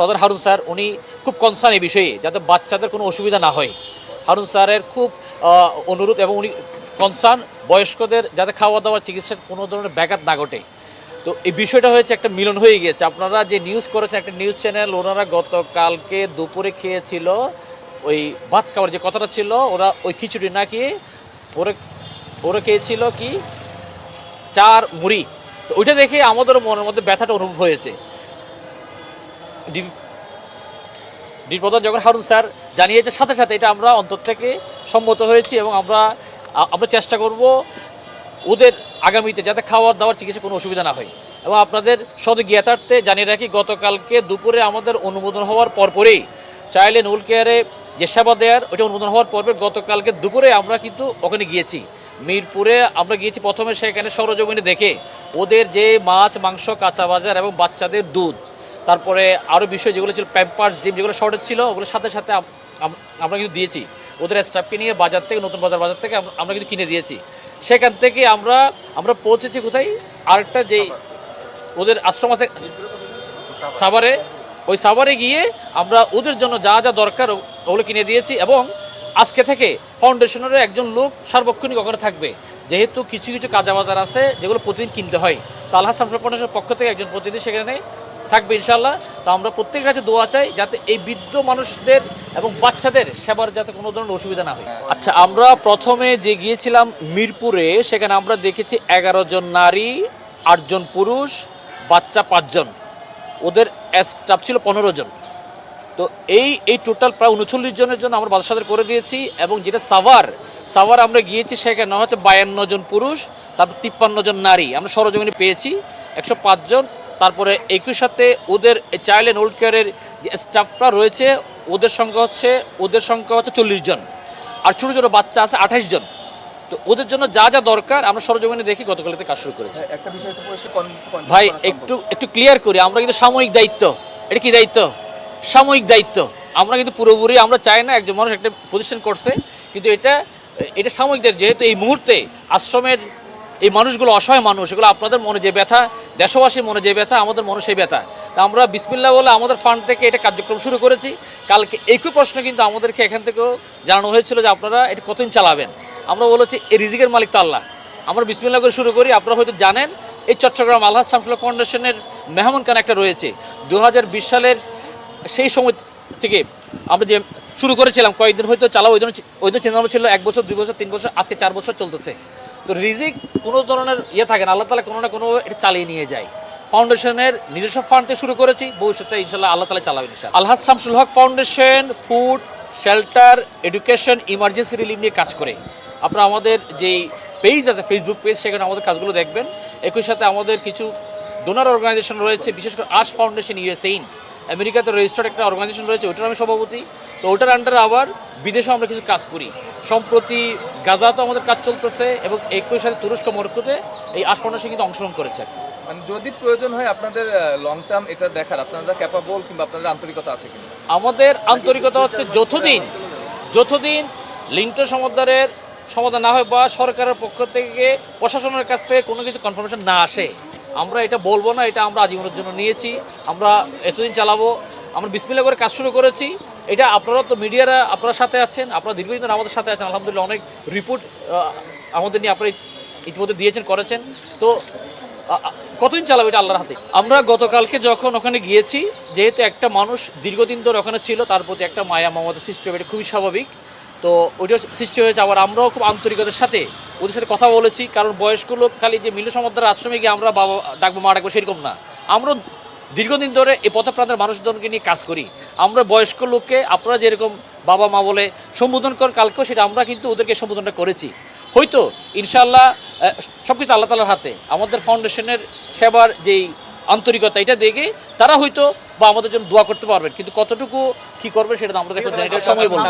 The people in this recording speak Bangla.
প্রধান হারুন স্যার উনি খুব কনসার্ন এই বিষয়ে, যাতে বাচ্চাদের কোনো অসুবিধা না হয়। হারুন স্যারের খুব অনুরোধ এবং উনি কনসার্ন বয়স্কদের যাতে খাওয়া দাওয়া চিকিৎসার কোনো ধরনের ব্যাঘাত না ঘটে। তো এই বিষয়টা হয়েছে একটা মিলন হয়ে গিয়েছে। আপনারা যে নিউজ করেছেন, একটা নিউজ চ্যানেল ওনারা গতকালকে দুপুরে খেয়েছিল ওই ভাত খাওয়ার যে কথাটা ছিল, ওরা ওই খিচুড়ি না খেয়ে ওরা ওরা খেয়েছিল কি? চার মুড়ি। তো ওইটা দেখে আমাদেরও মনের মধ্যে ব্যথাটা অনুভব হয়েছে। ডি- ডি প্রধান যখন হারুন স্যার জানিয়েছে, সাথে সাথে এটা আমরা অন্তর থেকে সম্মত হয়েছি এবং আমরা আমরা চেষ্টা করব ওদের আগামীতে যাতে খাওয়ার দাওয়ার চিকিৎসা কোনো অসুবিধা না হয়। এবং আপনাদের সদ জ্ঞাতার্থে জানিয়ে রাখি, গতকালকে দুপুরে আমাদের অনুমোদন হওয়ার পরপরেই অ্যান্ড ওল্ড কেয়ারে যে সেবা দেওয়ার ওইটা অনুমোদন হওয়ার পরপর গতকালকে দুপুরে আমরা কিন্তু ওখানে গিয়েছি। মিরপুরে আমরা গিয়েছি প্রথমে সেখানে সরজমিনে দেখে ওদের যে মাছ, মাংস, কাঁচা বাজার এবং বাচ্চাদের দুধ। তারপরে আরও বিষয় যেগুলো ছিল প্যাম্পার্স ডিম যেগুলো শর্টেজ ছিল, ওগুলোর সাথে সাথে আম- আম- আমরা কিন্তু দিয়েছি। ওদের স্টাফকে নিয়ে বাজার থেকে, নতুন বাজার বাজার থেকে আমরা কিন্তু কিনে দিয়েছি। সেখান থেকে আমরা আমরা পৌঁছেছি কোথায়? আরেকটা যেই ওদের আশ্রম আছে সাভারে। ওই সাভারে গিয়ে আমরা ওদের জন্য যা যা দরকার ওগুলো কিনে দিয়েছি এবং আজকে থেকে ফাউন্ডেশনের একজন লোক সার্বক্ষণিক ওখানে থাকবে। যেহেতু কিছু কিছু কাজা বাজার আছে যেগুলো প্রতিদিন কিনতে হয়। তো আল্লাহ ফাউন্ডেশনের পক্ষ থেকে একজন প্রতিনিধি সেখানে থাকবে ইনশাল্লাহ তো আমরা প্রত্যেকের কাছে দোয়া চাই যাতে এই বৃদ্ধ মানুষদের এবং বাচ্চাদের সেবার যাতে কোনো ধরনের অসুবিধা না হয়। আচ্ছা আমরা প্রথমে যে গিয়েছিলাম মিরপুরে, সেখানে আমরা দেখেছি এগারো জন নারী আটজন পুরুষ, বাচ্চা পাঁচজন ওদের স্টাফ ছিল পনেরো জন। তো এই এই টোটাল প্রায় উনচল্লিশ জনের জন্য আমরা সাথে করে দিয়েছি এবং যেটা সাভার সাভার আমরা গিয়েছি, সেখানে হচ্ছে বায়ান্ন জন পুরুষ, তারপর তিপ্পান্ন জন নারী। আমরা সরজমিনে পেয়েছি, একশো জন তারপরে একই সাথে ওদের চাইল্ড অ্যান্ড ওল্ড কেয়ারের যে স্টাফরা রয়েছে ওদের সংখ্যা হচ্ছে ওদের সংখ্যা হচ্ছে চল্লিশ জন। আর ছোটো ছোটো বাচ্চা আছে আঠাশ জন। তো ওদের জন্য যা যা দরকার আমরা সরজমিনে দেখি গতকালতে কাজ শুরু করেছি। কন- ভাই একটু একটু ক্লিয়ার করি আমরা কিন্তু সাময়িক দায়িত্ব। এটা কি দায়িত্ব? সাময়িক দায়িত্ব। আমরা কিন্তু পুরোপুরি আমরা চাই না একজন মানুষ একটা প্রতিষ্ঠান করছে কিন্তু এটা এটা সাময়িক দায়িত্ব যেহেতু এই মুহূর্তে আশ্রমের এই মানুষগুলো অসহায় মানুষ, এগুলো আপনাদের মনে যে ব্যথা, দেশবাসীর মনে যে ব্যথা, আমাদের মনে সেই ব্যথা। তা আমরা বিসমিল্লা বলে আমাদের ফান্ড থেকে এটা কার্যক্রম শুরু করেছি। কালকে একই প্রশ্ন কিন্তু আমাদেরকে এখান থেকেও জানানো হয়েছিল যে আপনারা এটা কতদিন চালাবেন? আমরা বলেছি এই রিজিকের মালিক তো আল্লাহ। আমরা বিসমিল্লা করে শুরু করি, আপনারা হয়তো জানেন, এই চট্টগ্রাম আলহাজ শামসুল্লাহ ফাউন্ডেশনের মেহমান খান একটা রয়েছে। দু হাজার বিশ সালের সেই সময় থেকে আমরা যে শুরু করেছিলাম, কয়েকদিন হয়তো চালাও, ওই জন্য ওই জন্য চিন্তা ছিল, এক বছর, দুই বছর, তিন বছর, আজকে চার বছর চলতেছে। তো রিজিক কোনো ধরনের ইয়ে থাকে না। আল্লাহ তালা কোনো না কোনো এটা চালিয়ে নিয়ে যায়। ফাউন্ডেশনের নিজস্ব ফান্ড থেকে শুরু করেছি, ভবিষ্যতে ইনশাল্লাহ আল্লাহ তালা চালাবেন Alhaj Shamsul Haque foundation food shelter education emergency relief নিয়ে কাজ করে। আপনারা আমাদের যেই পেজ আছে ফেসবুক পেজ সেখানে আমাদের কাজগুলো দেখবেন। একই সাথে আমাদের কিছু ডোনার অর্গানাইজেশন রয়েছে, বিশেষ করে আশ ফাউন্ডেশন ইউএসএইন আমেরিকাতে রেজিস্টার্ড একটা অর্গানাইজেশন রয়েছে ওইটার আমি সভাপতি। তো ওটার আন্ডারে আবার বিদেশেও আমরা কিছু কাজ করি। সম্প্রতি গাজাতে আমাদের কাজ চলতেছে এবং একই সাথে তুরস্ক মরক্কোতে এই আশ কিন্তু অংশগ্রহণ করেছে। মানে যদি প্রয়োজন হয় আপনাদের লং টার্ম এটা দেখার আপনারা ক্যাপাবল কিংবা আপনাদের আন্তরিকতা আছে কিনা? আমাদের আন্তরিকতা হচ্ছে যতদিন যতদিন লিঙ্কটা সমাধানের সমাধান না হয় বা সরকারের পক্ষ থেকে প্রশাসনের কাছ থেকে কোনো কিছু কনফার্মেশন না আসে আমরা এটা বলব না, এটা আমরা আজীবনের জন্য নিয়েছি। আমরা এতদিন চালাবো, আমরা বিসমিল্লা করে কাজ শুরু করেছি। এটা আপনারা তো মিডিয়ারা আপনার সাথে আছেন, আপনারা দীর্ঘদিন ধরে আমাদের সাথে আছেন, আলহামদুলিল্লাহ অনেক রিপোর্ট আমাদের নিয়ে আপনারা ইতিমধ্যে দিয়েছেন, করেছেন। তো কতদিন চালাবে এটা আল্লাহর হাতে? আমরা গতকালকে যখন ওখানে গিয়েছি, যেহেতু একটা মানুষ দীর্ঘদিন ধরে ওখানে ছিল, তার প্রতি একটা মায়া মমতার সৃষ্টি হবে, এটা খুবই স্বাভাবিক। তো ওইটাও সৃষ্টি হয়েছে। আবার আমরাও খুব আন্তরিকতার সাথে ওদের সাথে কথা বলেছি কারণ বয়স্ক লোক খালি যে মিলু সমাদ্দার আশ্রমে গিয়ে আমরা বাবা ডাকবো মা ডাকবো সেরকম না। আমরা দীর্ঘদিন ধরে এই পথপ্রান্তের মানুষজনকে নিয়ে কাজ করি। আমরা বয়স্ক লোককে আপনারা যেরকম বাবা মা বলে সম্বোধন কর কালকেও সেটা আমরা কিন্তু ওদেরকে সম্বোধনটা করেছি। হয়তো ইনশাল্লাহ সব কিছু আল্লাহ তালার হাতে। আমাদের ফাউন্ডেশনের সেবার যেই আন্তরিকতা এটা দেখে তারা হয়তো বা আমাদের জন্য দোয়া করতে পারবেন। কিন্তু কতটুকু কি করবে সেটা তো আমরা দেখো সময় বলব